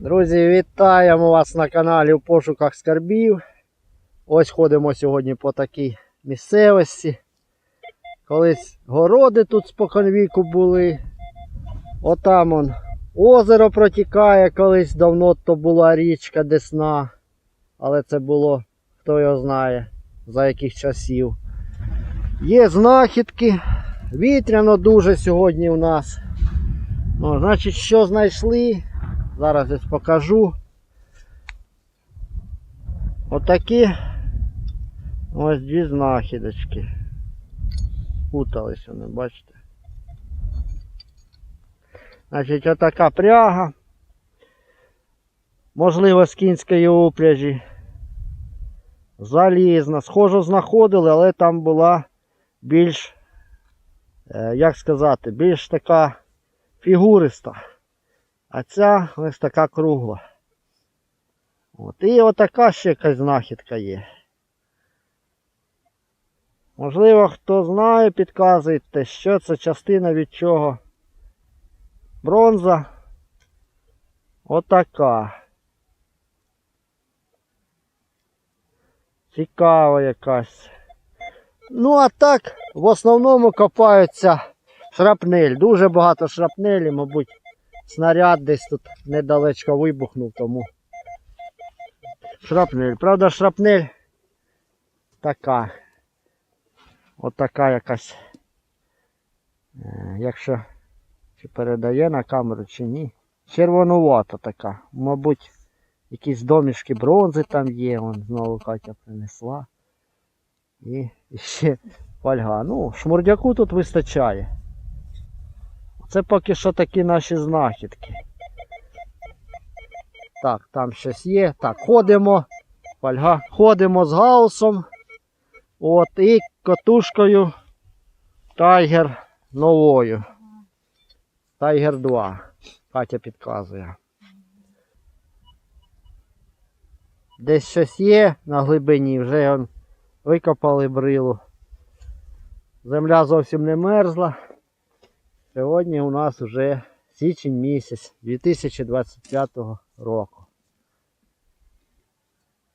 Друзі, вітаємо вас на каналі в пошуках скарбів. Ось ходимо сьогодні по такій місцевості. Колись городи тут споконвіку були. Отам он озеро протікає, колись давно то була річка Десна. Але це було, хто його знає, за яких часів. Є знахідки. Вітряно дуже сьогодні у нас. Ну, значить, що знайшли? Зараз ось покажу. Отакі ось дві знахідочки. Путались вони, бачите. Значить, отака пряга. Можливо, з кінської упряжі. Залізна. Схожу знаходили, але там була більш, е, як сказати, більш така фігуриста. А ця ось така кругла. От. І отака ще якась знахідка є. Можливо, хто знає, підказуйте, що це частина від чого. Бронза. Отака. Цікава якась. Ну, а так, в основному копаються шрапнель. Дуже багато шрапнелі, мабуть. Снаряд десь тут недалечко вибухнув, тому шрапнель. Правда, шрапнель така. Отака якась. Е, Якщо чи передає на камеру, чи ні. Червонувата така. Мабуть, якісь домішки бронзи там є. Вон знову Катя принесла. І ще фольга. Ну, шмурдяку тут вистачає. Це поки що такі наші знахідки. Так, там щось є. Так, ходимо. Фольга. Ходимо з гаусом. От, і котушкою Тайгер новою. Тайгер 2. Катя підказує. Десь щось є на глибині, вже викопали брилу. Земля зовсім не мерзла. Сьогодні у нас вже січень місяць 2025 року.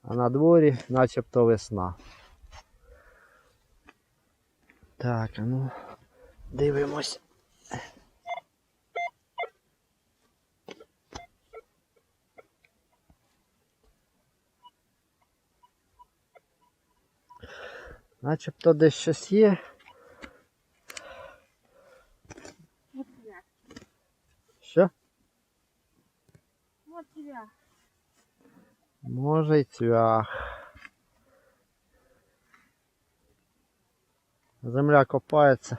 А на дворі начебто весна. Так, а ну дивимось. Начебто десь щось є. Може й цвях. Земля копається.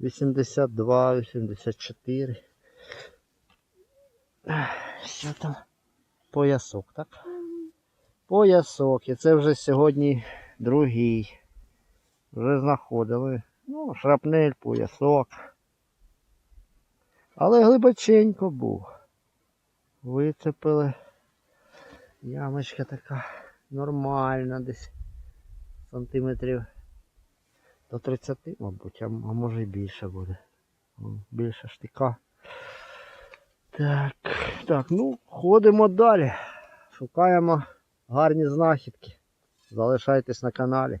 Вісімдесят два, вісімдесят чотири. Що там? Поясок, так? Поясок. І це вже сьогодні другий. Вже знаходили. Ну, шрапнель, поясок. Але глибоченько був. Вицепили. Ямочка така нормальна десь. Сантиметрів до 30, мабуть, а, може і більше буде. Більше штика. Так, так, ну, ходимо далі. Шукаємо гарні знахідки. Залишайтесь на каналі.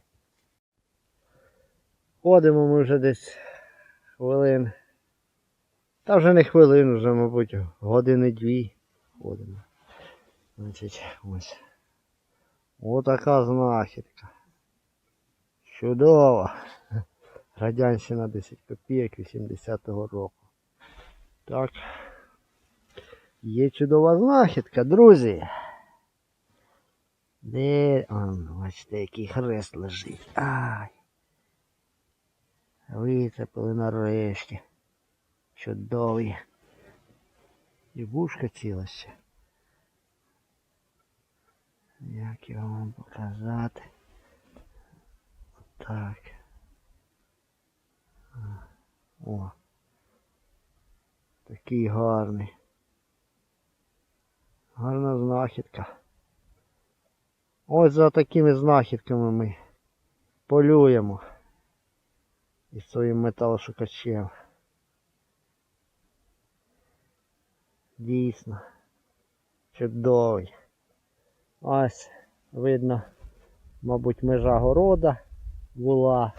Ходимо ми вже десь хвилин. Та вже не хвилин, вже, мабуть, години дві ходимо. Значить, ось. Отака знахідка. Чудово. Радянщина 10 копійок 80-го року. Так. Є чудова знахідка, друзі. Де. А, бачите, який хрест лежить. Ай. Вицепили нарешті. Чудові. І вушка ціла ще. Як його вам показати? Так. О. Такий гарний. Гарна знахідка. Ось за такими знахідками ми полюємо із своїм металошукачем. Дійсно. Чудовий. Ось видно, мабуть, межа города була.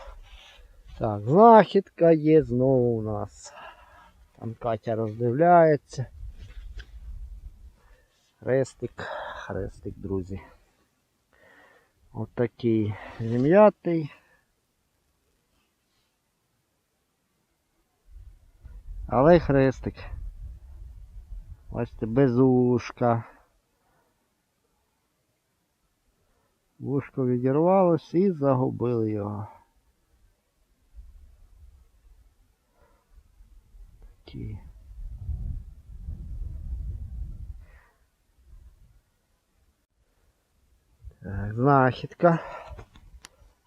Так, знахідка є знову у нас. Там Катя роздивляється. Хрестик, хрестик, друзі. Отакий зім'ятий. Але хрестик. Бачите, без ушка. Вушко відірвалось і загубили його. Такі. Так, знахідка.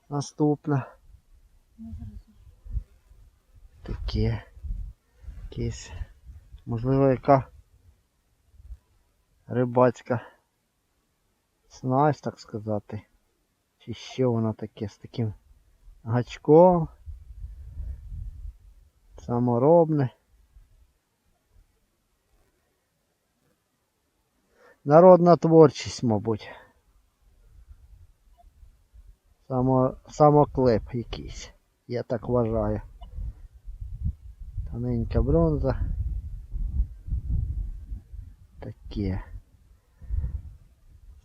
Наступна. Таке. Якесь. Можливо, яка рибацька снасть, так сказати. Чи що воно таке з таким гачком. Саморобне. Народна творчість, мабуть. Само, самоклеп якийсь. Я так вважаю. Тоненька бронза. Таке.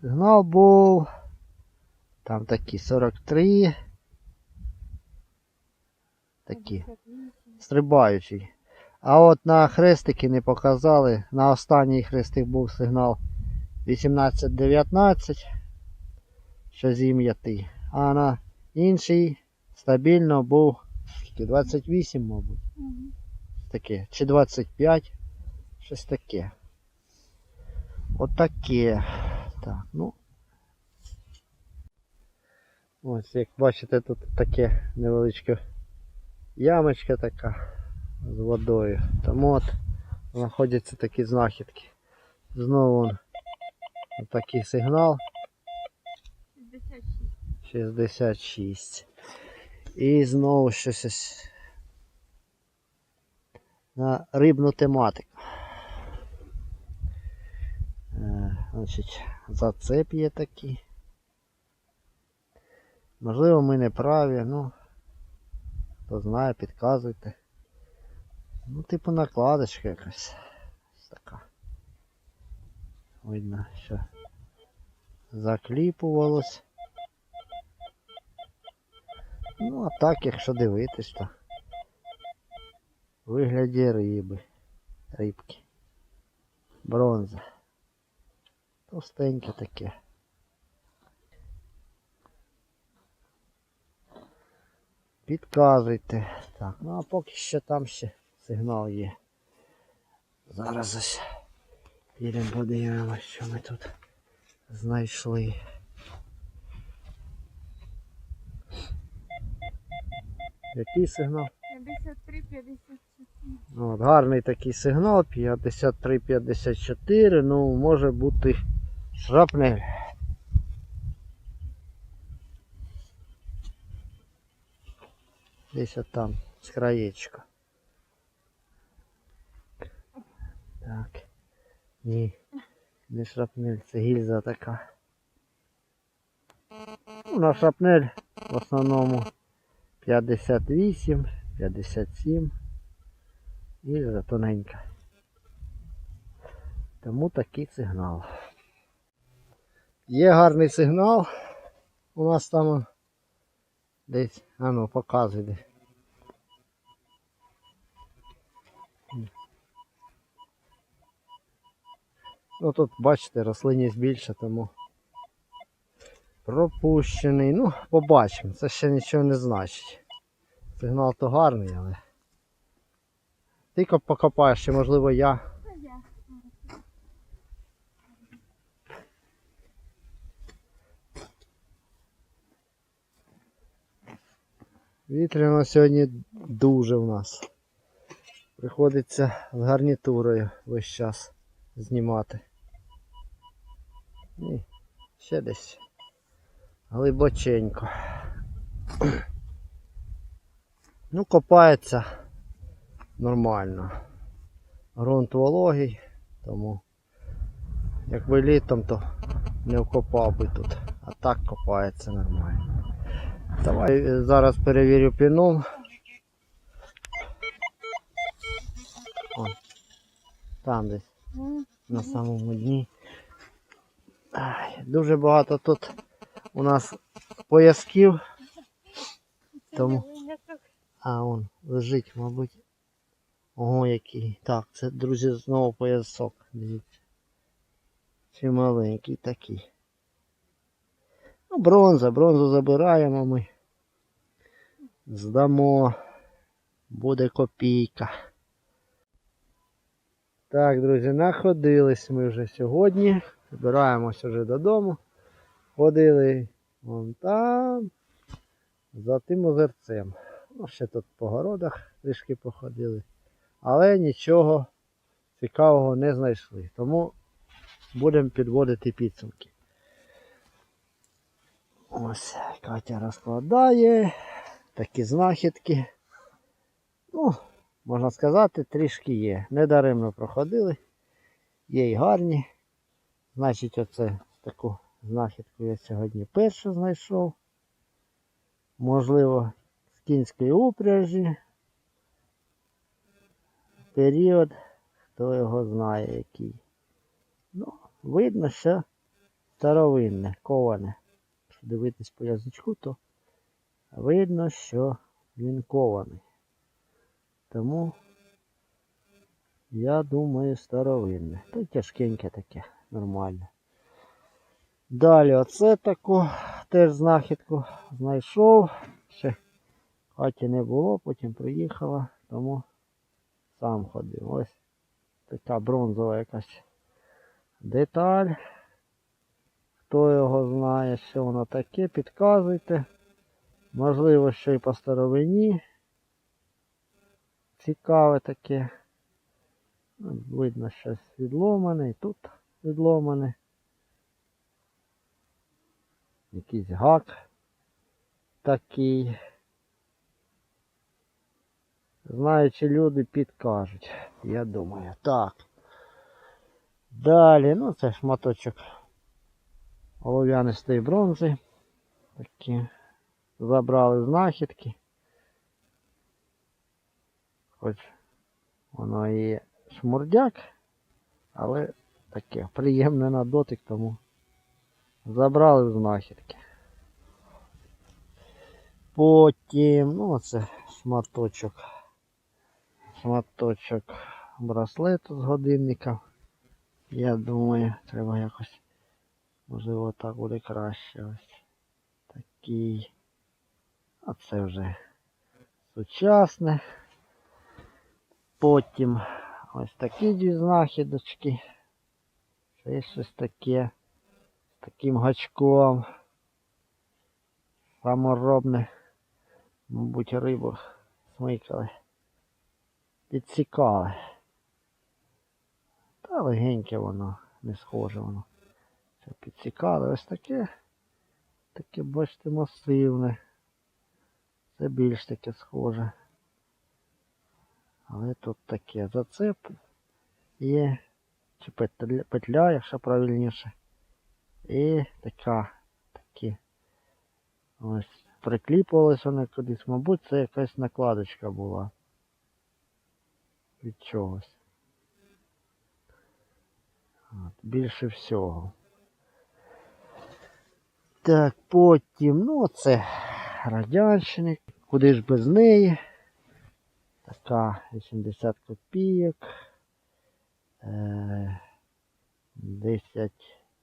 Сигнал був. Там такі 43. Такі. Стрибаючий. А от на хрестики не показали. На останній хрестик був сигнал 18-19. Що зім'ятий. А на інший стабільно був 28, мабуть. Таке. Чи 25. Щось таке. Отаке. Так, ну. Ось, як бачите, тут таке невеличке ямочка така з водою. Там от знаходяться такі знахідки. Знову такий сигнал 66. 66. І знову щось ось на рибну тематику. Е, Значить, зацеп є такий. Можливо, ми не праві, ну хто знає, підказуйте. Ну, типу накладочка якась. Така. Видно, що закліпувалось. Ну, а так, якщо дивитись, то вигляді риби. Рибки. Бронза. Товстеньке таке. Підказуйте. Так, ну а поки що там ще сигнал є. Зараз ось підемо подивимося, що ми тут знайшли. Який сигнал? 53, 54. От, гарний такий сигнал 53-54, ну може бути шрапнель. Десь от там з краєчка. Так. Ні, не шрапнель, це гільза така. Ну, на шрапнель в основному 58, 57. Гільза тоненька. Тому такий сигнал. Є гарний сигнал. У нас там десь, а ну, показуй де. Ну тут, бачите, рослинність більше, тому пропущений. Ну, побачимо. Це ще нічого не значить. Сигнал то гарний, але. Ти коп- покопаєш, чи можливо я. Вітряно сьогодні дуже в нас. Приходиться з гарнітурою весь час знімати. І ще десь глибоченько. Ну, копається нормально. Грунт вологий, тому якби літом, то не вкопав би тут. А так копається нормально. Давай е, зараз перевірю піном. О, там десь на самому дні. Дуже багато тут у нас поясків. Тому- А, он лежить, мабуть. Ого, який. Так, це, друзі, знову поясок. Дивіться. Чи маленький такий. Ну, бронза, бронзу забираємо ми. Здамо. Буде копійка. Так, друзі, находились ми вже сьогодні. Збираємось вже додому. Ходили вон там, за тим озерцем. Ну, ще тут по городах трішки походили. Але нічого цікавого не знайшли. Тому будемо підводити підсумки. Ось Катя розкладає такі знахідки. Ну, можна сказати, трішки є. Недаремно проходили. Є й гарні. Значить, оце таку знахідку я сьогодні першу знайшов. Можливо, з кінської упряжі. Період, хто його знає який. Ну, видно, що старовинне, коване. Якщо дивитись по язичку, то видно, що він кований. Тому я думаю старовинне. Та тяжкеньке таке, нормальне. Далі оце таку теж знахідку знайшов. Ще хаті не було, потім приїхала, тому сам ходив. Ось така бронзова якась деталь. Хто його знає, що воно таке, підказуйте. Можливо, що і по старовині. Цікаве таке. Видно, щось відломане, і тут відломане. Якийсь гак такий. Знаючи люди підкажуть, я думаю. Так. Далі, ну це шматочок олов'янистої бронзи. Такі забрали знахідки. Хоч воно і шмурдяк, але таке приємне на дотик, тому забрали знахідки. Потім, ну це шматочок, шматочок браслету з годинника. Я думаю, треба якось, можливо, так буде краще. Ось такий. А це вже сучасне. Потім ось такі дві знахідочки. Це щось таке з таким гачком. Саморобне. Мабуть, рибу смикали. Підсікали. Та легеньке воно, не схоже воно. Це підсікали. Ось таке. Таке, бачите, масивне. Це більш таке схоже. Але тут таке зацеп є. Чи петля, петля, якщо правильніше. І така, такі. Ось. Прикліпувалось воно кудись. Мабуть, це якась накладочка була. Від чогось. От, більше всього. Так, потім, ну це радянщини. Куди ж без неї? Така 80 копійок. Е, 10.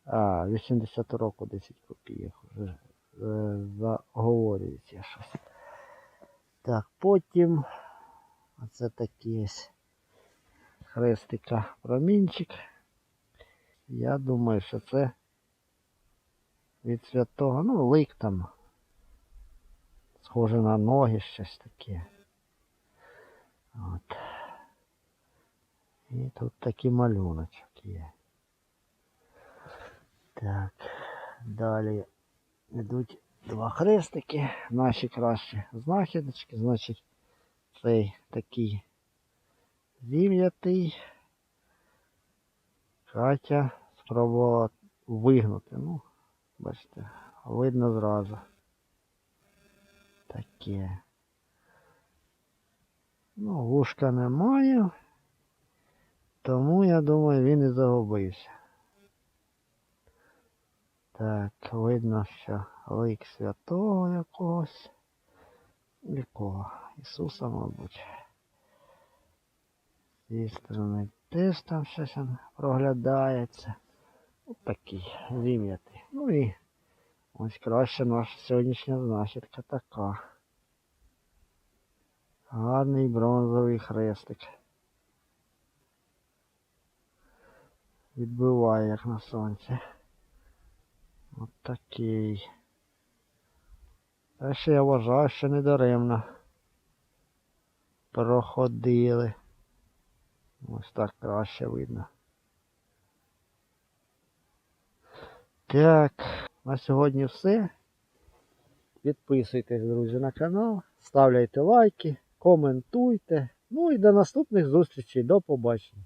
А, 80 року 10 копійок. Вже е, заговорюється щось. Так, потім. Оце такий ось хрестика промінчик. Я думаю, що це від святого, ну, лик там. Схоже на ноги щось таке. От. І тут такий малюночок є. Так, далі йдуть Два хрестики, наші кращі знахідочки, значить цей такий зім'ятий. Катя спробувала вигнути. Ну, бачите, видно зразу. Таке. Ну, вушка немає. Тому я думаю він і загубився. Так, видно, що лик святого якогось. Якого? Ісуса, мабуть. З цієї сторони теж там щось проглядається. Ось такий зім'ятий. Ну і ось краще наша сьогоднішня знахідка така. Гарний бронзовий хрестик. Відбиває як на сонці. От такий. Та ще я вважаю, що недаремно проходили. Ось так краще видно. Так, на сьогодні все. Підписуйтесь, друзі, на канал, ставляйте лайки, коментуйте. Ну і до наступних зустрічей. До побачення.